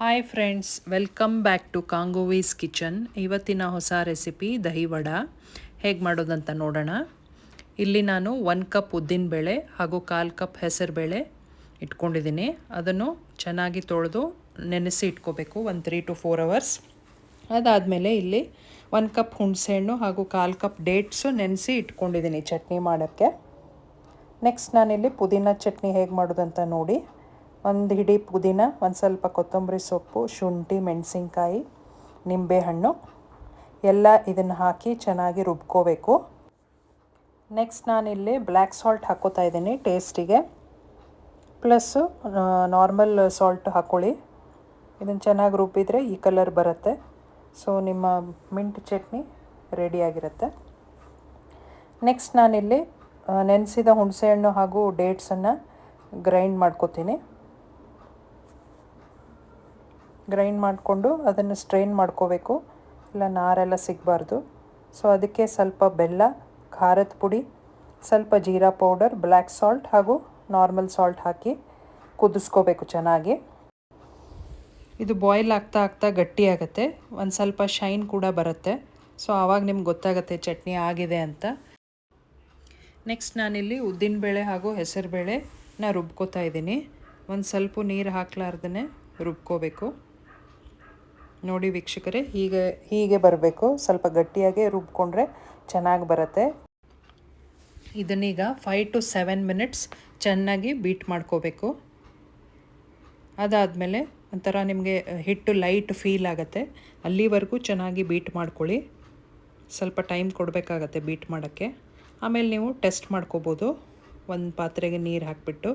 Hi friends welcome back to ಕಾಂಗೋವೀಸ್ kitchen ಇವತ್ತಿನ ಹೊಸ recipe dahi vada. ಹೇಗೆ ಮಾಡೋದಂತ ನೋಡೋಣ. ಇಲ್ಲಿ ನಾನು ಒನ್ ಕಪ್ ಉದ್ದಿನಬೇಳೆ ಹಾಗೂ ಕಾಲು ಕಪ್ ಹೆಸರುಬೇಳೆ ಇಟ್ಕೊಂಡಿದ್ದೀನಿ. ಅದನ್ನು ಚೆನ್ನಾಗಿ ತೊಳೆದು ನೆನೆಸಿ ಇಟ್ಕೋಬೇಕು, ಒಂದು ತ್ರೀ ಟು ಫೋರ್ ಅವರ್ಸ್ ಅದಾದಮೇಲೆ ಇಲ್ಲಿ ಒನ್ ಕಪ್ ಹುಣಸೆಹಣ್ಣು ಹಾಗೂ ಕಾಲು ಕಪ್ ಡೇಟ್ಸು ನೆನೆಸಿ ಇಟ್ಕೊಂಡಿದ್ದೀನಿ ಚಟ್ನಿ ಮಾಡೋಕ್ಕೆ. ನೆಕ್ಸ್ಟ್ ನಾನಿಲ್ಲಿ ಪುದೀನ ಚಟ್ನಿ ಹೇಗೆ ಮಾಡೋದಂತ ನೋಡಿ. ಒಂದು ಹಿಡಿ ಪುದೀನ, ಒಂದು ಸ್ವಲ್ಪ ಕೊತ್ತಂಬರಿ ಸೊಪ್ಪು, ಶುಂಠಿ, ಮೆಣಸಿನ್ಕಾಯಿ, ನಿಂಬೆಹಣ್ಣು, ಎಲ್ಲ ಇದನ್ನು ಹಾಕಿ ಚೆನ್ನಾಗಿ ರುಬ್ಕೋಬೇಕು. ನೆಕ್ಸ್ಟ್ ನಾನಿಲ್ಲಿ ಬ್ಲ್ಯಾಕ್ ಸಾಲ್ಟ್ ಹಾಕೋತಾ ಇದ್ದೀನಿ ಟೇಸ್ಟಿಗೆ ಪ್ಲಸ್ಸು ನಾರ್ಮಲ್ ಸಾಲ್ಟ್ ಹಾಕ್ಕೊಳ್ಳಿ ಇದನ್ನು ಚೆನ್ನಾಗಿ ರುಬ್ಬಿದರೆ ಈ ಕಲರ್ ಬರುತ್ತೆ. ಸೊ ನಿಮ್ಮ ಮಿಂಟ್ ಚಟ್ನಿ ರೆಡಿಯಾಗಿರುತ್ತೆ ನೆಕ್ಸ್ಟ್ ನಾನಿಲ್ಲಿ ನೆನೆಸಿದ ಹುಣಸೆಹಣ್ಣು ಹಾಗೂ ಡೇಟ್ಸನ್ನು ಗ್ರೈಂಡ್ ಮಾಡ್ಕೋತೀನಿ. ಗ್ರೈಂಡ್ ಮಾಡಿಕೊಂಡು ಅದನ್ನು ಸ್ಟ್ರೈನ್ ಮಾಡ್ಕೋಬೇಕು. ಇಲ್ಲ, ನಾರೆಲ್ಲ ಸಿಗಬಾರ್ದು. ಸೊ ಅದಕ್ಕೆ ಸ್ವಲ್ಪ ಬೆಲ್ಲ, ಖಾರದ ಪುಡಿ, ಸ್ವಲ್ಪ ಜೀರಾ ಪೌಡರ್ ಬ್ಲ್ಯಾಕ್ ಸಾಲ್ಟ್ ಹಾಗೂ ನಾರ್ಮಲ್ ಸಾಲ್ಟ್ ಹಾಕಿ ಕುದಿಸ್ಕೋಬೇಕು ಚೆನ್ನಾಗಿ. ಇದು ಬಾಯ್ಲ್ ಆಗ್ತಾ ಆಗ್ತಾ ಗಟ್ಟಿಯಾಗುತ್ತೆ ಒಂದು ಸ್ವಲ್ಪ ಶೈನ್ ಕೂಡ ಬರುತ್ತೆ. ಸೊ ಆವಾಗ ನಿಮ್ಗೆ ಗೊತ್ತಾಗುತ್ತೆ ಚಟ್ನಿ ಆಗಿದೆ ಅಂತ. ನೆಕ್ಸ್ಟ್ ನಾನಿಲ್ಲಿ ಉದ್ದಿನಬೇಳೆ ಹಾಗೂ ಹೆಸರುಬೇಳೆನ ರುಬ್ಕೋತಾ ಇದ್ದೀನಿ. ಒಂದು ಸ್ವಲ್ಪ ನೀರು ಹಾಕ್ಲಾರ್ದೇ ರುಬ್ಕೋಬೇಕು. ನೋಡಿ ವೀಕ್ಷಕರೇ, ಹೀಗೆ ಹೀಗೆ ಬರಬೇಕು. ಸ್ವಲ್ಪ ಗಟ್ಟಿಯಾಗಿ ರುಬ್ಕೊಂಡ್ರೆ ಚೆನ್ನಾಗಿ ಬರುತ್ತೆ. ಇದನ್ನೀಗ ಫೈವ್ ಟು ಸೆವೆನ್ ಮಿನಿಟ್ಸ್ ಚೆನ್ನಾಗಿ ಬೀಟ್ ಮಾಡ್ಕೋಬೇಕು. ಅದಾದಮೇಲೆ ಒಂಥರ ನಿಮಗೆ ಹಿಟ್ಟು ಲೈಟ್ ಫೀಲ್ ಆಗುತ್ತೆ. ಅಲ್ಲಿವರೆಗೂ ಚೆನ್ನಾಗಿ ಬೀಟ್ ಮಾಡ್ಕೊಳ್ಳಿ. ಸ್ವಲ್ಪ ಟೈಮ್ ಕೊಡಬೇಕಾಗತ್ತೆ ಬೀಟ್ ಮಾಡೋಕ್ಕೆ. ಆಮೇಲೆ ನೀವು ಟೆಸ್ಟ್ ಮಾಡ್ಕೋಬೋದು. ಒಂದು ಪಾತ್ರೆಗೆ ನೀರು ಹಾಕಿಬಿಟ್ಟು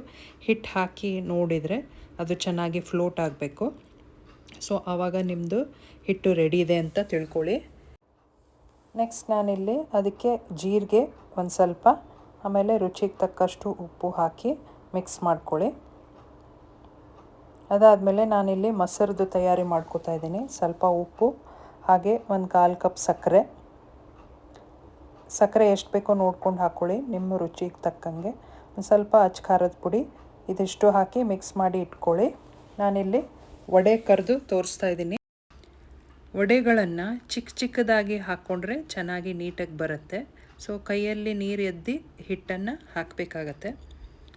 ಹಿಟ್ಟು ಹಾಕಿ ನೋಡಿದರೆ ಅದು ಚೆನ್ನಾಗಿ ಫ್ಲೋಟ್ ಆಗಬೇಕು. ಸೊ, ಆವಾಗ ನಿಮ್ಮದು ಹಿಟ್ಟು ರೆಡಿ ಇದೆ ಅಂತ ತಿಳ್ಕೊಳ್ಳಿ. ನೆಕ್ಸ್ಟ್ ನಾನಿಲ್ಲಿ ಅದಕ್ಕೆ ಜೀರಿಗೆ ಒಂದು ಸ್ವಲ್ಪ, ಆಮೇಲೆ ರುಚಿಗೆ ತಕ್ಕಷ್ಟು ಉಪ್ಪು ಹಾಕಿ ಮಿಕ್ಸ್ ಮಾಡ್ಕೊಳ್ಳಿ. ಅದಾದಮೇಲೆ ನಾನಿಲ್ಲಿ ಮೊಸರದ್ದು ತಯಾರಿ ಮಾಡ್ಕೋತಾ ಇದ್ದೀನಿ. ಸ್ವಲ್ಪ ಉಪ್ಪು, ಹಾಗೆ ಒಂದು ಕಾಲು ಕಪ್ ಸಕ್ಕರೆ. ಸಕ್ಕರೆ ಎಷ್ಟು ಬೇಕೋ ನೋಡ್ಕೊಂಡು ಹಾಕ್ಕೊಳ್ಳಿ ನಿಮ್ಮ ರುಚಿಗೆ ತಕ್ಕಂಗೆ. ಒಂದು ಸ್ವಲ್ಪ ಅಚ್ಚ ಖಾರದ ಪುಡಿ ಇದಿಷ್ಟು ಹಾಕಿ ಮಿಕ್ಸ್ ಮಾಡಿ ಇಟ್ಕೊಳ್ಳಿ. ನಾನಿಲ್ಲಿ ವಡೆ ಕರೆದು ತೋರಿಸ್ತಾ ಇದ್ದೀನಿ. ವಡೆಗಳನ್ನು ಚಿಕ್ಕ ಚಿಕ್ಕದಾಗಿ ಹಾಕ್ಕೊಂಡ್ರೆ ಚೆನ್ನಾಗಿ ನೀಟಾಗಿ ಬರುತ್ತೆ. ಸೊ ಕೈಯಲ್ಲಿ ನೀರು ಎದ್ದಿ ಹಿಟ್ಟನ್ನು ಹಾಕಬೇಕಾಗತ್ತೆ.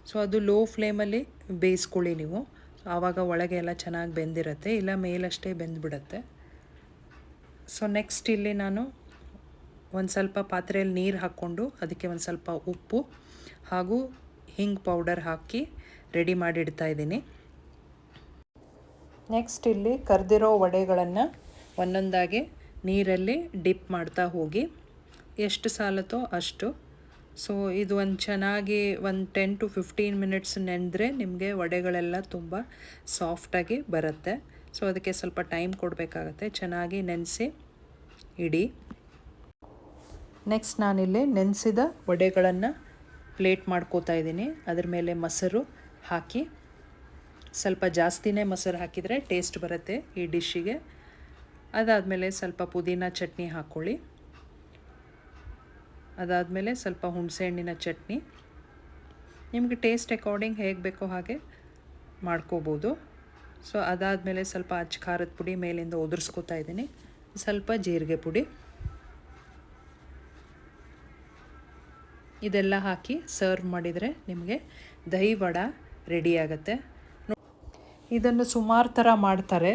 ಸೊ ಅದು ಲೋ ಫ್ಲೇಮಲ್ಲಿ ಬೇಯಿಸ್ಕೊಳ್ಳಿ ನೀವು. ಆವಾಗ ಒಳಗೆ ಎಲ್ಲ ಚೆನ್ನಾಗಿ ಬೆಂದಿರುತ್ತೆ. ಇಲ್ಲ ಮೇಲಷ್ಟೇ ಬೆಂದ್ಬಿಡತ್ತೆ. ಸೊ ನೆಕ್ಸ್ಟ್ ಇಲ್ಲಿ ನಾನು ಒಂದು ಸ್ವಲ್ಪ ಪಾತ್ರೆಯಲ್ಲಿ ನೀರು ಹಾಕ್ಕೊಂಡು ಅದಕ್ಕೆ ಒಂದು ಸ್ವಲ್ಪ ಉಪ್ಪು ಹಾಗೂ ಹಿಂಗ್ ಪೌಡರ್ ಹಾಕಿ ರೆಡಿ ಮಾಡಿಡ್ತಾ ಇದ್ದೀನಿ. ನೆಕ್ಸ್ಟ್ ಇಲ್ಲಿ ಕರೆದಿರೋ ವಡೆಗಳನ್ನು ಒಂದೊಂದಾಗಿ ನೀರಲ್ಲಿ ಡಿಪ್ ಮಾಡ್ತಾ ಹೋಗಿ, ಎಷ್ಟು ಸಾಲತ್ತೋ ಅಷ್ಟು. ಸೊ ಇದು ಒಂದು ಚೆನ್ನಾಗಿ ಒಂದು ಟೆನ್ ಟು ಫಿಫ್ಟೀನ್ ಮಿನಿಟ್ಸ್ ನೆನೆದ್ರೆ ನಿಮಗೆ ವಡೆಗಳೆಲ್ಲ ತುಂಬ ಸಾಫ್ಟಾಗಿ ಬರುತ್ತೆ. ಸೊ ಅದಕ್ಕೆ ಸ್ವಲ್ಪ ಟೈಮ್ ಕೊಡಬೇಕಾಗತ್ತೆ. ಚೆನ್ನಾಗಿ ನೆನೆಸಿ ಇಡಿ. ನೆಕ್ಸ್ಟ್ ನಾನಿಲ್ಲಿ ನೆನೆಸಿದ ವಡೆಗಳನ್ನು ಪ್ಲೇಟ್ ಮಾಡ್ಕೋತಾ ಇದ್ದೀನಿ. ಅದ್ರ ಮೇಲೆ ಮೊಸರು ಹಾಕಿ. ಸ್ವಲ್ಪ ಜಾಸ್ತಿನೇ ಮೊಸರು ಹಾಕಿದರೆ ಟೇಸ್ಟ್ ಬರುತ್ತೆ ಈ ಡಿಶ್ಶಿಗೆ. ಅದಾದಮೇಲೆ ಸ್ವಲ್ಪ ಪುದೀನ ಚಟ್ನಿ ಹಾಕ್ಕೊಳ್ಳಿ ಅದಾದಮೇಲೆ ಸ್ವಲ್ಪ ಹುಣಸೆಹಣ್ಣಿನ ಚಟ್ನಿ. ನಿಮಗೆ ಟೇಸ್ಟ್ ಅಕಾರ್ಡಿಂಗ್ ಹೇಗೆ ಬೇಕೋ ಹಾಗೆ ಮಾಡ್ಕೋಬೋದು. ಸೊ ಅದಾದಮೇಲೆ ಸ್ವಲ್ಪ ಅಚ್ಚ ಖಾರದ ಪುಡಿ ಮೇಲಿಂದ ಉದುರಿಸ್ಕೋತಾ ಇದ್ದೀನಿ. ಸ್ವಲ್ಪ ಜೀರಿಗೆ ಪುಡಿ. ಇದೆಲ್ಲ ಹಾಕಿ ಸರ್ವ್ ಮಾಡಿದರೆ ನಿಮಗೆ ದಹಿ ವಡ ರೆಡಿ ಆಗುತ್ತೆ. ಇದನ್ನು ಸುಮಾರು ಥರ ಮಾಡ್ತಾರೆ.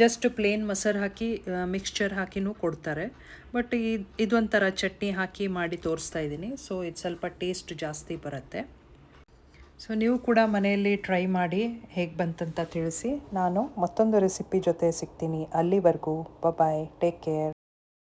ಜಸ್ಟ್ ಪ್ಲೇನ್ ಮೊಸರು ಹಾಕಿ ಮಿಕ್ಸ್ಚರ್ ಹಾಕಿನೂ ಕೊಡ್ತಾರೆ. ಬಟ್ ಈ, ಇದೊಂಥರ ಚಟ್ನಿ ಹಾಕಿ ಮಾಡಿ ತೋರಿಸ್ತಾ ಇದ್ದೀನಿ. ಸೊ ಇದು ಸ್ವಲ್ಪ ಟೇಸ್ಟ್ ಜಾಸ್ತಿ ಬರುತ್ತೆ. ಸೊ ನೀವು ಕೂಡ ಮನೆಯಲ್ಲಿ ಟ್ರೈ ಮಾಡಿ ಹೇಗೆ ಬಂತಂತ ತಿಳಿಸಿ. ನಾನು ಮತ್ತೊಂದು ರೆಸಿಪಿ ಜೊತೆ ಸಿಗ್ತೀನಿ. ಅಲ್ಲಿವರೆಗೂ ಬಾಯ್ ಟೇಕ್ ಕೇರ್